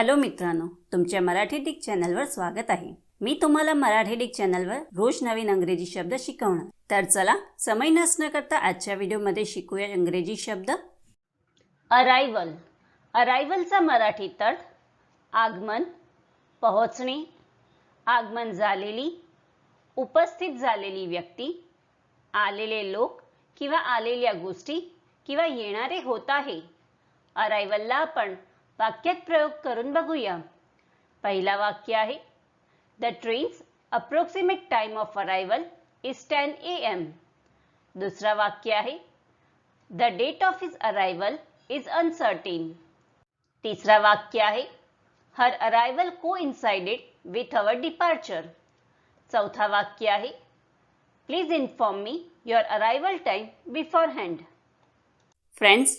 Hello मित्रांनो तुमच्या Marathi Dick चॅनलवर स्वागत आहे. मी तुम्हाला मराठी डिक चॅनलवर रोज नवीन अंग्रेजी शब्द शिकवणार. तर चला समय नसणं करता आजच्या व्हिडिओमध्ये शिकूया इंग्रजी शब्द. अरायवल अरायवलचा मराठी तट आगमन पोहोचणे आगमन झालेली उपस्थित झालेली व्यक्ती आलेले लोक किंवा आलेल्या गोष्टी किंवा येणारे होत आहे. अरायवलला आपण वाक्यात प्रयोग करून बघूया. पहिला वाक्य आहे, the train's approximate time of arrival is ten A M. दुसरा वाक्य आहे, the date of his arrival is uncertain. तिसरा वाक्य आहे, हर अरायवल को इन्साइडेड विथ अवर डिपार्चर. चौथा वाक्य आहे, please inform me your arrival time beforehand friends